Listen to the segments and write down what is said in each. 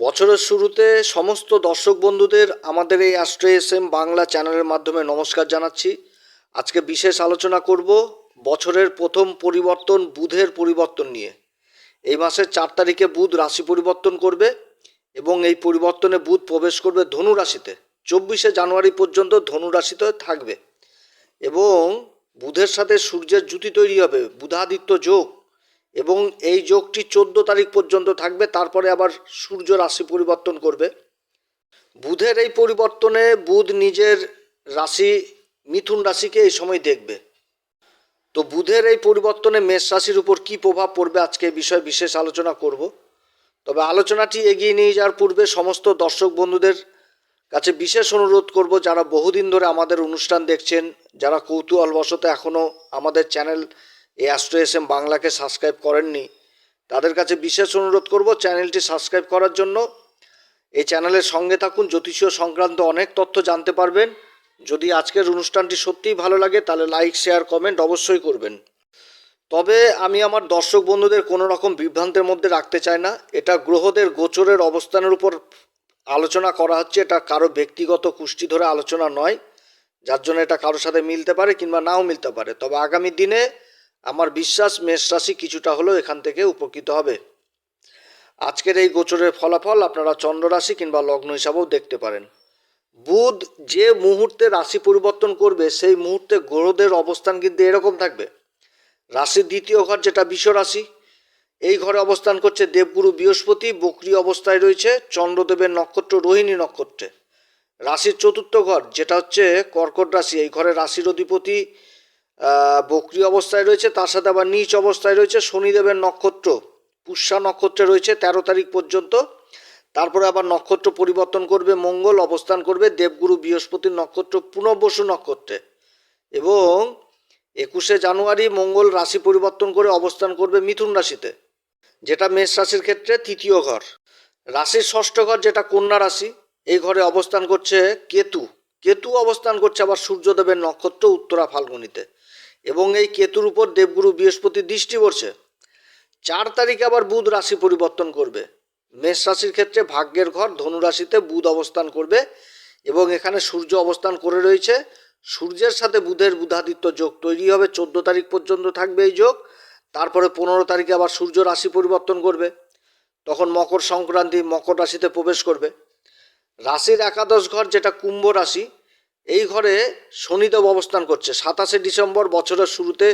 বছরের শুরুতে সমস্ত দর্শক বন্ধুদের আমাদের এই অ্যাস্ট্রো এস এম বাংলা চ্যানেলের মাধ্যমে নমস্কার জানাচ্ছি। আজকে বিশেষ আলোচনা করব বছরের প্রথম পরিবর্তন, বুধের পরিবর্তন নিয়ে। এই মাসের চার তারিখে বুধ রাশি পরিবর্তন করবে এবং এই পরিবর্তনে বুধ প্রবেশ করবে ধনু রাশিতে। চব্বিশে জানুয়ারি পর্যন্ত ধনু রাশিতে থাকবে এবং বুধের সাথে সূর্যের জুতি তৈরি হবে, বুধাদিত্য যোগ। এবং এই যোগটি চোদ্দ তারিখ পর্যন্ত থাকবে, তারপরে আবার সূর্য রাশি পরিবর্তন করবে। বুধের এই পরিবর্তনে বুধ নিজের রাশি, মিথুন রাশিকে এই সময় দেখবে। তো বুধের এই পরিবর্তনে মেষ রাশির উপর কী প্রভাব পড়বে আজকে বিষয়ে বিশেষ আলোচনা করব। তবে আলোচনাটি এগিয়ে নিয়ে যাওয়ার পূর্বে সমস্ত দর্শক বন্ধুদের কাছে বিশেষ অনুরোধ করব, যারা বহুদিন ধরে আমাদের অনুষ্ঠান দেখছেন, যারা কৌতূহলবশত এখনও আমাদের চ্যানেল এই অ্যাস্ট্রো এস এম বাংলাকে সাবস্ক্রাইব করেননি, তাদের কাছে বিশেষ অনুরোধ করব চ্যানেলটি সাবস্ক্রাইব করার জন্য। এই চ্যানেলের সঙ্গে থাকুন, জ্যোতিষীয় সংক্রান্ত অনেক তথ্য জানতে পারবেন। যদি আজকের অনুষ্ঠানটি সত্যিই ভালো লাগে, তাহলে লাইক শেয়ার কমেন্ট অবশ্যই করবেন। তবে আমি আমার দর্শক বন্ধুদের কোনো রকম বিভ্রান্তের মধ্যে রাখতে চাই না। এটা গ্রহদের গোচরের অবস্থানের উপর আলোচনা করা হচ্ছে, এটা কারও ব্যক্তিগত কুষ্টি ধরে আলোচনা নয়, যার জন্য এটা কারোর সাথে মিলতে পারে কিংবা নাও মিলতে পারে। তবে আগামী দিনে আমার বিশ্বাস মেষ রাশি কিছুটা হলেও এখান থেকে উপকৃত হবে। আজকের এই গোচরের ফলাফল আপনারা চন্দ্র রাশি কিংবা লগ্ন হিসাবেও দেখতে পারেন। বুধ যে মুহূর্তে রাশি পরিবর্তন করবে, সেই মুহূর্তে গ্রহদের অবস্থান কিন্তু এরকম থাকবে। রাশির দ্বিতীয় ঘর যেটা বিশ্ব রাশি, এই ঘরে অবস্থান করছে দেবগুরু বৃহস্পতি, বকরি অবস্থায় রয়েছে চন্দ্রদেবের নক্ষত্র, রোহিণী নক্ষত্রে। রাশির চতুর্থ ঘর যেটা হচ্ছে কর্কট রাশি, এই ঘরে রাশির অধিপতি বকরি অবস্থায় রয়েছে, তার সাথে আবার নিচ অবস্থায় রয়েছে, শনিদেবের নক্ষত্র, পুষ্যা নক্ষত্রে রয়েছে, তেরো তারিখ পর্যন্ত। তারপরে আবার নক্ষত্র পরিবর্তন করবে, মঙ্গল অবস্থান করবে, দেবগুরু বৃহস্পতির নক্ষত্র পুনর্বসু নক্ষত্রে। এবং একুশে জানুয়ারি মঙ্গল রাশি পরিবর্তন করে অবস্থান করবে মিথুন রাশিতে, যেটা মেষ রাশির ক্ষেত্রে তৃতীয় ঘর। রাশির ষষ্ঠ ঘর যেটা কন্যা রাশি, এই ঘরে অবস্থান করছে কেতু। কেতু অবস্থান করছে আবার সূর্যদেবের নক্ষত্র উত্তরা ফাল্গুনিতে। এবং এই কেতুর উপর দেবগুরু বৃহস্পতি দৃষ্টি পড়ছে। চার তারিখে আবার বুধ রাশি পরিবর্তন করবে। মেষ রাশির ক্ষেত্রে ভাগ্যের ঘর ধনু রাশিতে বুধ অবস্থান করবে এবং এখানে সূর্য অবস্থান করে রয়েছে। সূর্যের সাথে বুধের বুধাদিত্য যোগ তৈরি হবে। চোদ্দ তারিখ পর্যন্ত থাকবে এই যোগ। তারপরে পনেরো তারিখে আবার সূর্য রাশি পরিবর্তন করবে। তখন মকর সংক্রান্তি মকর রাশিতে প্রবেশ করবে। রাশির একাদশ ঘর যেটা কুম্ভ রাশি এই ঘরে শনিদেব অবস্থান করছে। সাতাশে ডিসেম্বর বছরের শুরুতে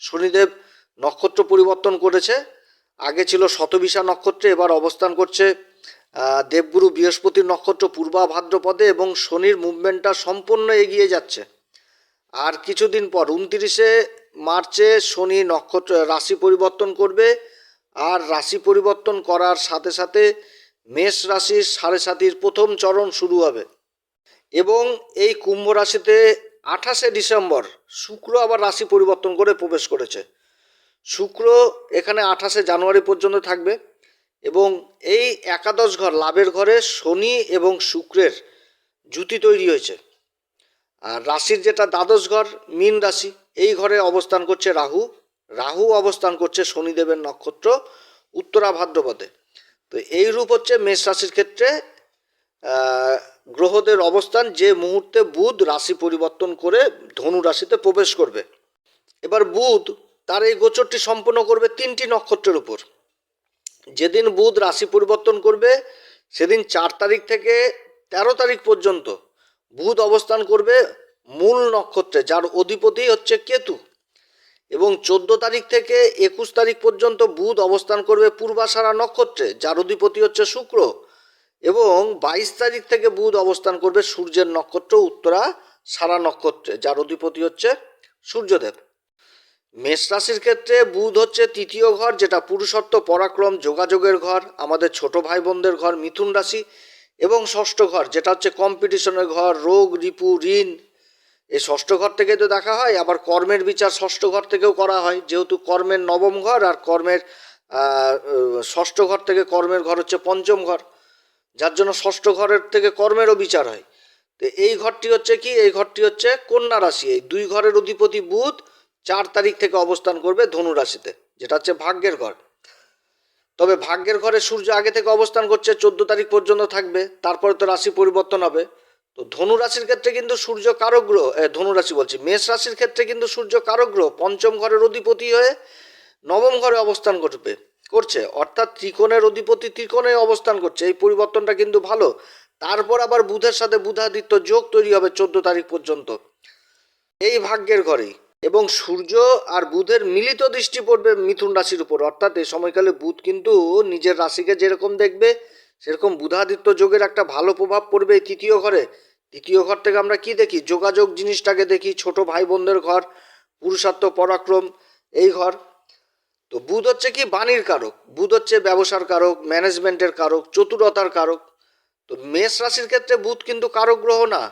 শনিদেব নক্ষত্র পরিবর্তন করেছে। আগে ছিল শতবিশা নক্ষত্রে, এবার অবস্থান করছে দেবগুরু বৃহস্পতির নক্ষত্র পূর্বা ভাদ্রপদে এবং শনির মুভমেন্টটা সম্পূর্ণ এগিয়ে যাচ্ছে। আর কিছুদিন পর, উনত্রিশে মার্চে শনি নক্ষত্র, রাশি পরিবর্তন করবে। আর রাশি পরিবর্তন করার সাথে সাথে মেষ রাশির সাড়ে সাতির প্রথম চরণ শুরু হবে। এবং এই কুম্ভ রাশিতে আঠাশে ডিসেম্বর শুক্র আবার রাশি পরিবর্তন করে প্রবেশ করেছে। শুক্র এখানে আঠাশে জানুয়ারি পর্যন্ত থাকবে এবং এই একাদশ ঘর লাভের ঘরে শনি এবং শুক্রের জুতি তৈরি হয়েছে। আর রাশির যেটা দ্বাদশ ঘর, মীন রাশি, এই ঘরে অবস্থান করছে রাহু। রাহু অবস্থান করছে শনিদেবের নক্ষত্র উত্তরা ভাদ্রপদে। তো এই রূপ হচ্ছে মেষ রাশির ক্ষেত্রে গ্রহদের অবস্থান যে মুহূর্তে বুধ রাশি পরিবর্তন করে ধনু রাশিতে প্রবেশ করবে। এবার বুধ তার এই গোচরটি সম্পন্ন করবে তিনটি নক্ষত্রের উপর। যেদিন বুধ রাশি পরিবর্তন করবে, সেদিন চার তারিখ থেকে তেরো তারিখ পর্যন্ত বুধ অবস্থান করবে মূল নক্ষত্রে, যার অধিপতি হচ্ছে কেতু। এবং চোদ্দ তারিখ থেকে একুশ তারিখ পর্যন্ত বুধ অবস্থান করবে পূর্বাষাঢ়া নক্ষত্রে, যার অধিপতি হচ্ছে শুক্র। এবং বাইশ তারিখ থেকে বুধ অবস্থান করবে সূর্যের নক্ষত্র, উত্তরা সারা নক্ষত্রে, যার অধিপতি হচ্ছে সূর্যদেব। মেষ রাশির ক্ষেত্রে বুধ হচ্ছে তৃতীয় ঘর, যেটা পুরুষত্ব, পরাক্রম, যোগাযোগের ঘর, আমাদের ছোট ভাই বোনদের ঘর, মিথুন রাশি, এবং ষষ্ঠ ঘর, যেটা হচ্ছে কম্পিটিশনের ঘর, রোগ, রিপু, ঋণ। এই ষষ্ঠ ঘর থেকে তো দেখা হয়, আবার কর্মের বিচার ষষ্ঠ ঘর থেকেও করা হয়, যেহেতু কর্মের নবম ঘর আর কর্মের ষষ্ঠ ঘর থেকে কর্মের ঘর হচ্ছে পঞ্চম ঘর। যার জন্য ষষ্ঠ ঘরের থেকে কর্মেরও বিচার হয়। তো এই ঘরটি হচ্ছে কি? এই ঘরটি হচ্ছে কন্যা রাশি। এই দুই ঘরের অধিপতি বুধ চার তারিখ থেকে অবস্থান করবে ধনু রাশিতে, যেটা হচ্ছে ভাগ্যের ঘর। তবে ভাগ্যের ঘরে সূর্য আগে থেকে অবস্থান করছে, চোদ্দ তারিখ পর্যন্ত থাকবে। তারপরে তো রাশি পরিবর্তন হবে। তো ধনু রাশির ক্ষেত্রে কিন্তু সূর্য কারক গ্রহ ধনু রাশি বলছি, মেষ রাশির ক্ষেত্রে কিন্তু সূর্য কারক গ্রহ পঞ্চম ঘরের অধিপতি হয়ে নবম ঘরে অবস্থান করবে। করছে, অর্থাৎ ত্রিকোণের অধিপতি ত্রিকোণে অবস্থান করছে, এই পরিবর্তনটা কিন্তু ভালো। তারপর আবার বুধের সাথে বুধাদিত্য যোগ তৈরি হবে চোদ্দ তারিখ পর্যন্ত। এই ভাগ্যের ঘরেই। এবং সূর্য আর বুধের মিলিত দৃষ্টি পড়বে মিথুন রাশির উপর। অর্থাৎ এই সময়কালে বুধ কিন্তু নিজের রাশিকে যেরকম দেখবে, সেরকম বুধাদিত্য যোগের একটা ভালো প্রভাব পড়বে এই তৃতীয় ঘরে। তৃতীয় ঘর থেকে আমরা কি দেখি? যোগাযোগ জিনিসটাকে দেখি, ছোট ভাই বোনদের ঘর, পুরুষার্থ পরাক্রম, এই ঘর। তো বুধ হচ্ছে কি বাণীর কারক, বুধ হচ্ছে ব্যবসার কারক ম্যানেজমেন্টের কারক, চতুরতার কারক। তো মেষ রাশির ক্ষেত্রে বুধ কিন্তু কারক গ্রহ না।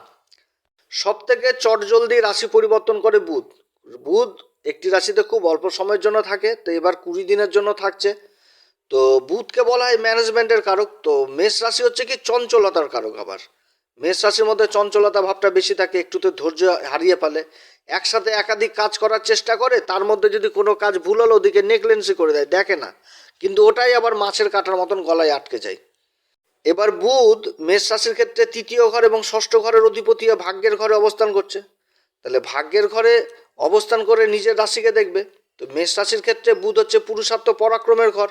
সব থেকে চটজলদি রাশি পরিবর্তন করে বুধ। বুধ একটি রাশিতে খুব অল্প সময়ের জন্য থাকে, তো এবার কুড়ি দিনের জন্য থাকছে। তো বুধকে বলা হয় ম্যানেজমেন্টের কারক, তো মেষ রাশি হচ্ছে কি চঞ্চলতার কারক আবার। মেষ রাশির মধ্যে চঞ্চলতা ভাবটা বেশি থাকে, একটুতে ধৈর্য হারিয়ে ফেলে। একসাথে একাধিক কাজ করার চেষ্টা করে, তার মধ্যে যদি কোনো কাজ ভুল হলো, ওদিকে নেগলেন্সি করে দেয়, দেখে না। কিন্তু ওটাই আবার মাছের কাটার মতন গলায় আটকে যায়। এবার বুধ মেষ রাশির ক্ষেত্রে তৃতীয় ঘর এবং ষষ্ঠ ঘরের অধিপতি ভাগ্যের ঘরে অবস্থান করছে। তাহলে ভাগ্যের ঘরে অবস্থান করে নিজের রাশিকে দেখবে। তো মেষ রাশির ক্ষেত্রে বুধ হচ্ছে পুরুষার্থ পরাক্রমের ঘর।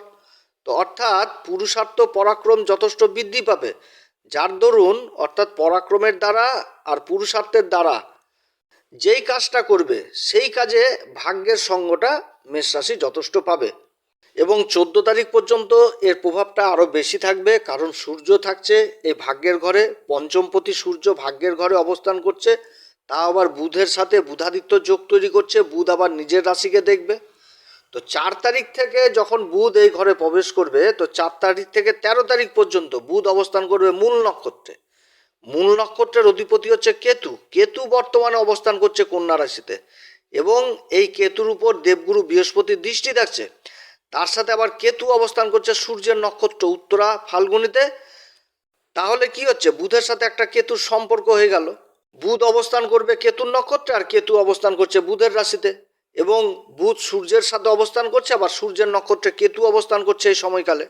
তো অর্থাৎ পুরুষার্থ পরাক্রম যথেষ্ট বৃদ্ধি পাবে। যার দরুন অর্থাৎ পরাক্রমের দ্বারা আর পুরুষার্থের দ্বারা যেই কাজটা করবে, সেই কাজে ভাগ্যের সঙ্গটা মেষ রাশি যথেষ্ট পাবে। এবং চোদ্দ তারিখ পর্যন্ত এর প্রভাবটা আরও বেশি থাকবে, কারণ সূর্য থাকছে এই ভাগ্যের ঘরে, পঞ্চমপতি সূর্য ভাগ্যের ঘরে অবস্থান করছে। তা আবার বুধের সাথে বুধাদিত্য যোগ তৈরি করছে, বুধ আবার নিজের রাশিকে দেখবে। তো চার তারিখ থেকে যখন বুধ এই ঘরে প্রবেশ করবে, তো চার তারিখ থেকে তেরো তারিখ পর্যন্ত বুধ অবস্থান করবে মূল নক্ষত্রে। মূল নক্ষত্রের অধিপতি হচ্ছে কেতু। কেতু বর্তমানে অবস্থান করছে কন্যা রাশিতে এবং এই কেতুর উপর দেবগুরু বৃহস্পতির দৃষ্টি থাকছে তার সাথে আবার কেতু অবস্থান করছে সূর্যের নক্ষত্র উত্তরা ফাল্গুনিতে। তাহলে কি হচ্ছে? বুধের সাথে একটা কেতুর সম্পর্ক হয়ে গেল। বুধ অবস্থান করবে কেতুর নক্ষত্রে আর কেতু অবস্থান করছে বুধের রাশিতে এবং বুধ সূর্যের সাথে অবস্থান করছে, আবার সূর্যের নক্ষত্রে কেতু অবস্থান করছে এই সময়কালে।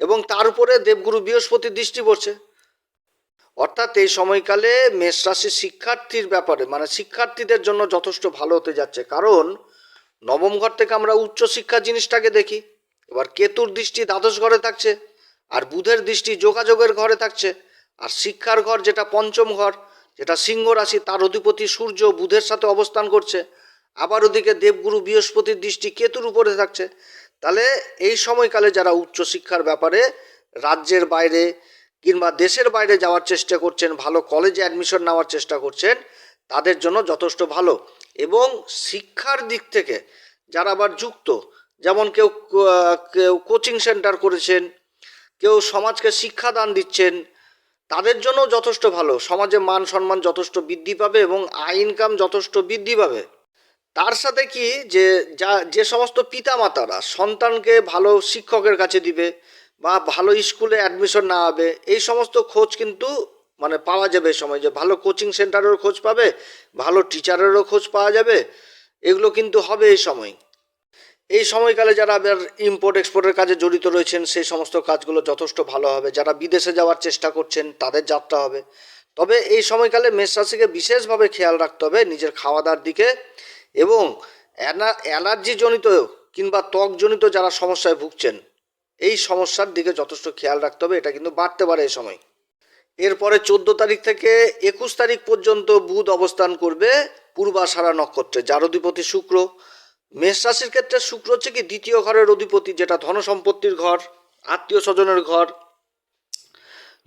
এবং তার উপরে দেবগুরু বৃহস্পতির দৃষ্টি পড়ছে। অর্থাৎ এই সময়কালে মেষ রাশি শিক্ষার্থীর ব্যাপারে মানে শিক্ষার্থীদের জন্য যথেষ্ট ভালো হতে যাচ্ছে। কারণ নবম ঘর থেকে আমরা উচ্চশিক্ষা জিনিসটাকে দেখি, এবার কেতুর দৃষ্টি দ্বাদশ ঘরে থাকছে, আর বুধের দৃষ্টি যোগাযোগের ঘরে থাকছে, আর শিক্ষার ঘর যেটা পঞ্চম ঘর, যেটা সিংহ রাশি, তার অধিপতি সূর্য বুধের সাথে অবস্থান করছে, আবার ওদিকে দেবগুরু বৃহস্পতির দৃষ্টি কেতুর উপরে থাকছে। তাহলে এই সময়কালে যারা উচ্চশিক্ষার ব্যাপারে রাজ্যের বাইরে কিংবা দেশের বাইরে যাওয়ার চেষ্টা করছেন, ভালো কলেজে অ্যাডমিশন নেওয়ার চেষ্টা করছেন, তাদের জন্য যথেষ্ট ভালো। এবং শিক্ষার দিক থেকে যারা আবার যুক্ত, যেমন কেউ কেউ কোচিং সেন্টার করেছেন, কেউ সমাজকে শিক্ষাদান দিচ্ছেন, তাদের জন্য যথেষ্ট ভালো। সমাজে মান সম্মান যথেষ্ট বৃদ্ধি পাবে এবং আয় ইনকাম যথেষ্ট বৃদ্ধি পাবে। তার সাথে কি যে, যা, যে সমস্ত পিতামাতারা সন্তানকে ভালো শিক্ষকের কাছে দিবে বা ভালো স্কুলে অ্যাডমিশন না হবে, এই সমস্ত খোঁজ কিন্তু মানে পাওয়া যাবে এই সময় যে ভালো কোচিং সেন্টারেরও খোঁজ পাবে, ভালো টিচারেরও খোঁজ পাওয়া যাবে, এগুলো কিন্তু হবে এই সময়। এই সময়কালে যারা আবার ইম্পোর্ট এক্সপোর্টের কাজে জড়িত রয়েছেন, সেই সমস্ত কাজগুলো যথেষ্ট ভালো হবে। যারা বিদেশে যাওয়ার চেষ্টা করছেন, তাদের যাত্রা হবে। তবে এই সময়কালে মেষ রাশিকে বিশেষভাবে খেয়াল রাখতে হবে নিজের খাওয়া দাওয়ার দিকে এবং অ্যালার্জিজনিত কিংবা ত্বকজনিত যারা সমস্যায় ভুগছেন এই সমস্যার দিকে যথেষ্ট খেয়াল রাখতে হবে, এটা কিন্তু বাড়তে পারে এই সময়। এরপরে চোদ্দ তারিখ থেকে একুশ তারিখ পর্যন্ত বুধ অবস্থান করবে পূর্বাষাঢ়া নক্ষত্রে, যার অধিপতি শুক্র। মেষ রাশির ক্ষেত্রে শুক্র হচ্ছে কি, দ্বিতীয় ঘরের অধিপতি, যেটা ধন সম্পত্তির ঘর, আত্মীয় স্বজনের ঘর,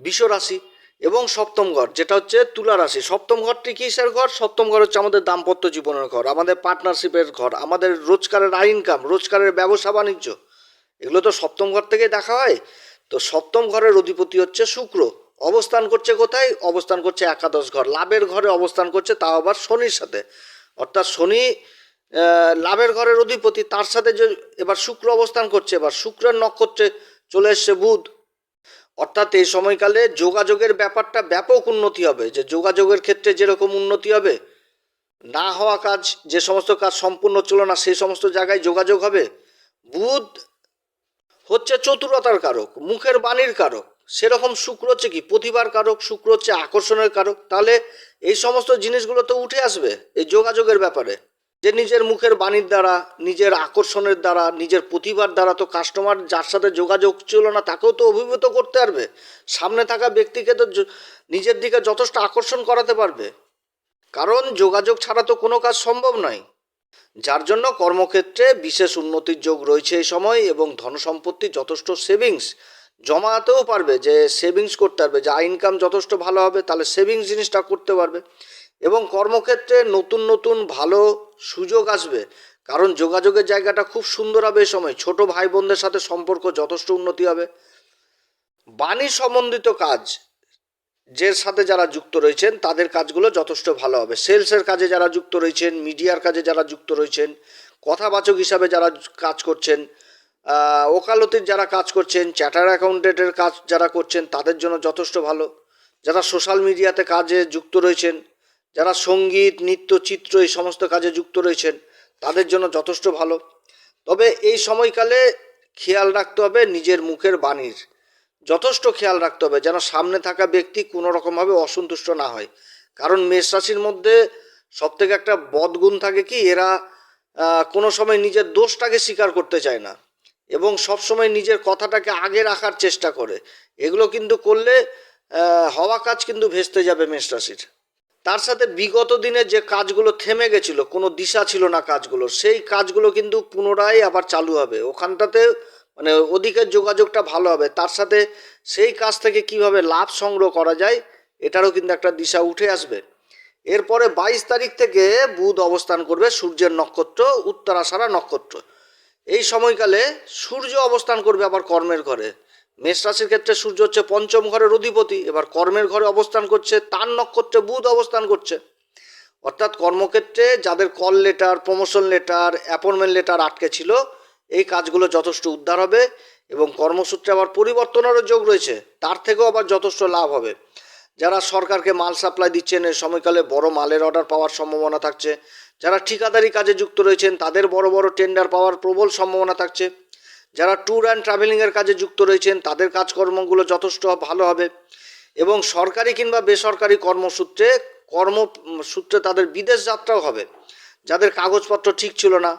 বিষ রাশি এবং সপ্তম ঘর, যেটা হচ্ছে তুলা রাশি। সপ্তম ঘরটি কিসের ঘর? সপ্তম ঘর হচ্ছে আমাদের দাম্পত্য জীবনের ঘর, আমাদের পার্টনারশিপের ঘর, আমাদের রোজগারের আয় ইনকাম রোজগারের ব্যবসা বাণিজ্য এগুলো তো সপ্তম ঘর থেকে দেখা হয়। তো সপ্তম ঘরের অধিপতি হচ্ছে শুক্র। অবস্থান করছে কোথায়? অবস্থান করছে একাদশ ঘর। লাভের ঘরে অবস্থান করছে তাও আবার শনির সাথে। অর্থাৎ শনি লাভের ঘরের অধিপতি, তার সাথে যে এবার শুক্র অবস্থান করছে, এবার শুক্রের নক্ষত্রে চলে এসছে বুধ। অর্থাৎ এই সময়কালে যোগাযোগের ব্যাপারটা ব্যাপক উন্নতি হবে। যে যোগাযোগের ক্ষেত্রে যেরকম উন্নতি হবে, না হওয়া কাজ, যে সমস্ত কাজ সম্পূর্ণ ছিল না সেই সমস্ত জায়গায় যোগাযোগ হবে। বুধ হচ্ছে চতুরতার কারক, মুখের বাণীর কারক, সেরকম শুক্র হচ্ছে কি? প্রতিভার কারক, শুক্র হচ্ছে আকর্ষণের কারক। তাহলে এই সমস্ত জিনিসগুলো তো উঠে আসবে এই যোগাযোগের ব্যাপারে। যে নিজের মুখের বাণীর দ্বারা, নিজের আকর্ষণের দ্বারা, নিজের প্রতিভার দ্বারা তো কাস্টমার যার সাথে যোগাযোগ ছিল না, তাকেও তো অভিভূত করতে পারবে। সামনে থাকা ব্যক্তিকে তো নিজের দিকে যথেষ্ট আকর্ষণ করাতে পারবে। কারণ যোগাযোগ ছাড়া তো কোনো কাজ সম্ভব নয়। যার জন্য কর্মক্ষেত্রে বিশেষ উন্নতির যোগ রয়েছে এই সময় এবং ধনসম্পত্তি যথেষ্ট সেভিংস জমাতেও পারবে, যে সেভিংস করতে পারবে, যা ইনকাম যথেষ্ট ভালো হবে তাহলে সেভিংস জিনিসটা করতে পারবে। এবং কর্মক্ষেত্রে নতুন নতুন ভালো সুযোগ আসবে, কারণ যোগাযোগের জায়গাটা খুব সুন্দর হবে এই সময়। ছোট ভাই বোনদের সাথে সম্পর্ক যথেষ্ট উন্নতি হবে। বাণী সম্বন্ধিত কাজ যে সাথে যারা যুক্ত রয়েছেন, তাদের কাজগুলো যথেষ্ট ভালো হবে। সেলসের কাজে যারা যুক্ত রয়েছেন, মিডিয়ার কাজে যারা যুক্ত রয়েছেন, কথাবাচক হিসাবে যারা কাজ করছেন ওকালতির যারা কাজ করছেন, চ্যাটার অ্যাকাউন্টেন্টের কাজ যারা করছেন, তাদের জন্য যথেষ্ট ভালো। যারা সোশ্যাল মিডিয়াতে কাজে যুক্ত রয়েছেন, যারা সংগীত, নৃত্য, চিত্র এই সমস্ত কাজে যুক্ত রয়েছেন, তাদের জন্য যথেষ্ট ভালো। তবে এই সময়কালে খেয়াল রাখতে হবে নিজের মুখের বাণীর। যথেষ্ট খেয়াল রাখতে হবে যেন সামনে থাকা ব্যক্তি কোনো রকমভাবে অসন্তুষ্ট না হয়। কারণ মেষ রাশির মধ্যে সব থেকে একটা বদগুণ থাকে কি, এরা কোনো সময় নিজের দোষটাকে স্বীকার করতে চায় না এবং সব সময় নিজের কথাটাকে আগে রাখার চেষ্টা করে। এগুলো কিন্তু করলে হওয়া কাজ কিন্তু ভেস্তে যাবে মেষ রাশির। তার সাথে বিগত দিনে যে কাজগুলো থেমে গেছিল, কোনো দিশা ছিল না কাজগুলো সেই কাজগুলো কিন্তু পুনরায় আবার চালু হবে। ওখানটাতে মানে ওদিকের যোগাযোগটা ভালো হবে। তার সাথে সেই কাজ থেকে কীভাবে লাভ সংগ্রহ করা যায়, এটারও কিন্তু একটা দিশা উঠে আসবে। এরপরে বাইশ তারিখ থেকে বুধ অবস্থান করবে সূর্যের নক্ষত্র উত্তর উত্তরাষাঢ়া নক্ষত্র। এই সময়কালে সূর্য অবস্থান করবে আবার কর্মের ঘরে। মেষ রাশির ক্ষেত্রে সূর্য হচ্ছে পঞ্চম ঘরের অধিপতি, এবার কর্মের ঘরে অবস্থান করছে, তার নক্ষত্রে বুধ অবস্থান করছে। অর্থাৎ কর্মক্ষেত্রে যাদের call letter promotion letter appointment letter আটকে ছিল এই কাজগুলো যথেষ্ট উদ্ধার হবে এবং কর্মসূত্রে আবার পরিবর্তনেরও যোগ রয়েছে, তার থেকেও আবার যথেষ্ট লাভ হবে। যারা সরকারকে মাল সাপ্লাই দিচ্ছেন এই সময়কালে বড় মালের অর্ডার পাওয়ার সম্ভাবনা থাকছে। যারা ঠিকাদারি কাজে যুক্ত রয়েছেন, তাদের বড় বড় টেন্ডার পাওয়ার প্রবল সম্ভাবনা থাকছে। যারা ট্যুর অ্যান্ড ট্রাভেলিংয়ের কাজে যুক্ত রয়েছেন, তাদের কাজকর্মগুলো যথেষ্ট ভালো হবে এবং সরকারি কিংবা বেসরকারি কর্মসূত্রে কর্মসূত্রে তাদের বিদেশ যাত্রাও হবে। যাদের কাগজপত্র ঠিক ছিল না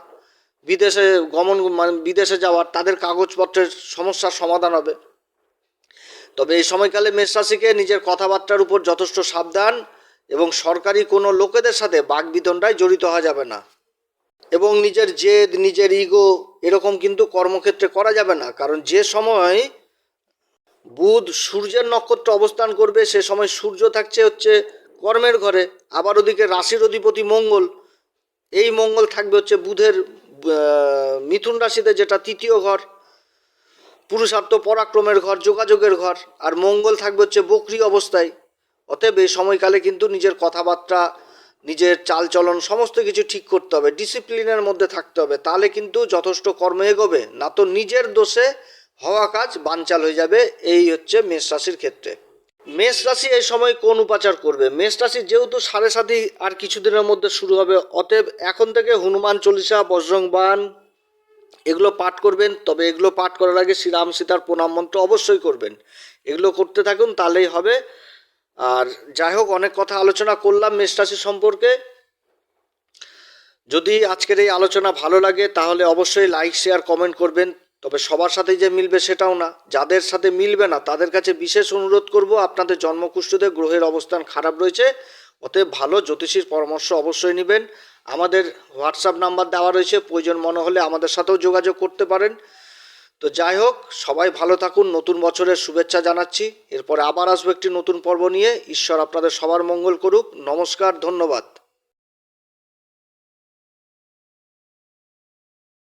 বিদেশে গমন মানে বিদেশে যাওয়ার তাদের কাগজপত্রের সমস্যার সমাধান হবে। তবে এই সময়কালে মেষ রাশিকে নিজের কথাবার্তার উপর যথেষ্ট সাবধান এবং সরকারি কোনো লোকেদের সাথে বাগবিতণ্ডায় জড়িত হওয়া যাবে না। এবং নিজের জেদ, নিজের ইগো এরকম কিন্তু কর্মক্ষেত্রে করা যাবে না। কারণ যে সময় বুধ সূর্যের নক্ষত্র অবস্থান করবে, সে সময় সূর্য থাকছে হচ্ছে কর্মের ঘরে। আবার ওদিকে রাশির অধিপতি মঙ্গল, এই মঙ্গল থাকবে হচ্ছে বুধের মিথুন রাশিতে যেটা তৃতীয় ঘর, পুরুষার্থ পরাক্রমের ঘর, যোগাযোগের ঘর, আর মঙ্গল থাকবে হচ্ছে বকরি অবস্থায়। অতএব এই সময়কালে কিন্তু নিজের কথাবার্তা, নিজের চালচলন সমস্ত কিছু ঠিক করতে হবে, ডিসিপ্লিনের মধ্যে থাকতে হবে। তাহলে কিন্তু যথেষ্ট কর্ম এগোবে, না তো নিজের দোষে হওয়া কাজ বানচাল হয়ে যাবে, এই হচ্ছে মেষ রাশির ক্ষেত্রে। মেষ রাশি এই সময় কোন উপাচার করবে? মেষ রাশি যেহেতু সাড়ে সাতই আর কিছুদিনের মধ্যে শুরু হবে, অতএব এখন থেকে হনুমান চল্লিশা বজরং বান এগুলো পাঠ করবেন। তবে এগুলো পাঠ করার আগে শ্রীরাম সীতার প্রণাম মন্ত্র অবশ্যই করবেন। এগুলো করতে থাকুন, তাহলেই হবে। আর যাই হোক, অনেক কথা আলোচনা করলাম মেষ রাশি সম্পর্কে। যদি আজকের এই আলোচনা ভালো লাগে, তাহলে অবশ্যই লাইক, শেয়ার, কমেন্ট করবেন। তবে সবার সাথে যে মিলবে সেটাও না। যাদের সাথে মিলবে না, তাদের কাছে বিশেষ অনুরোধ করব, আপনাদের জন্মকুষ্ঠতে গ্রহের অবস্থান খারাপ রয়েছে, অতএব ভালো জ্যোতিষীর পরামর্শ অবশ্যই নেবেন। আমাদের হোয়াটসঅ্যাপ নাম্বার দেওয়া রয়েছে, প্রয়োজন মনে হলে আমাদের সাথেও যোগাযোগ করতে পারেন। তো যাই হোক, সবাই ভালো থাকুন, নতুন বছরের শুভেচ্ছা জানাচ্ছি। এরপরে আবার আসব একটি নতুন পর্ব নিয়ে। ঈশ্বর আপনাদের সবার মঙ্গল করুক। নমস্কার, ধন্যবাদ।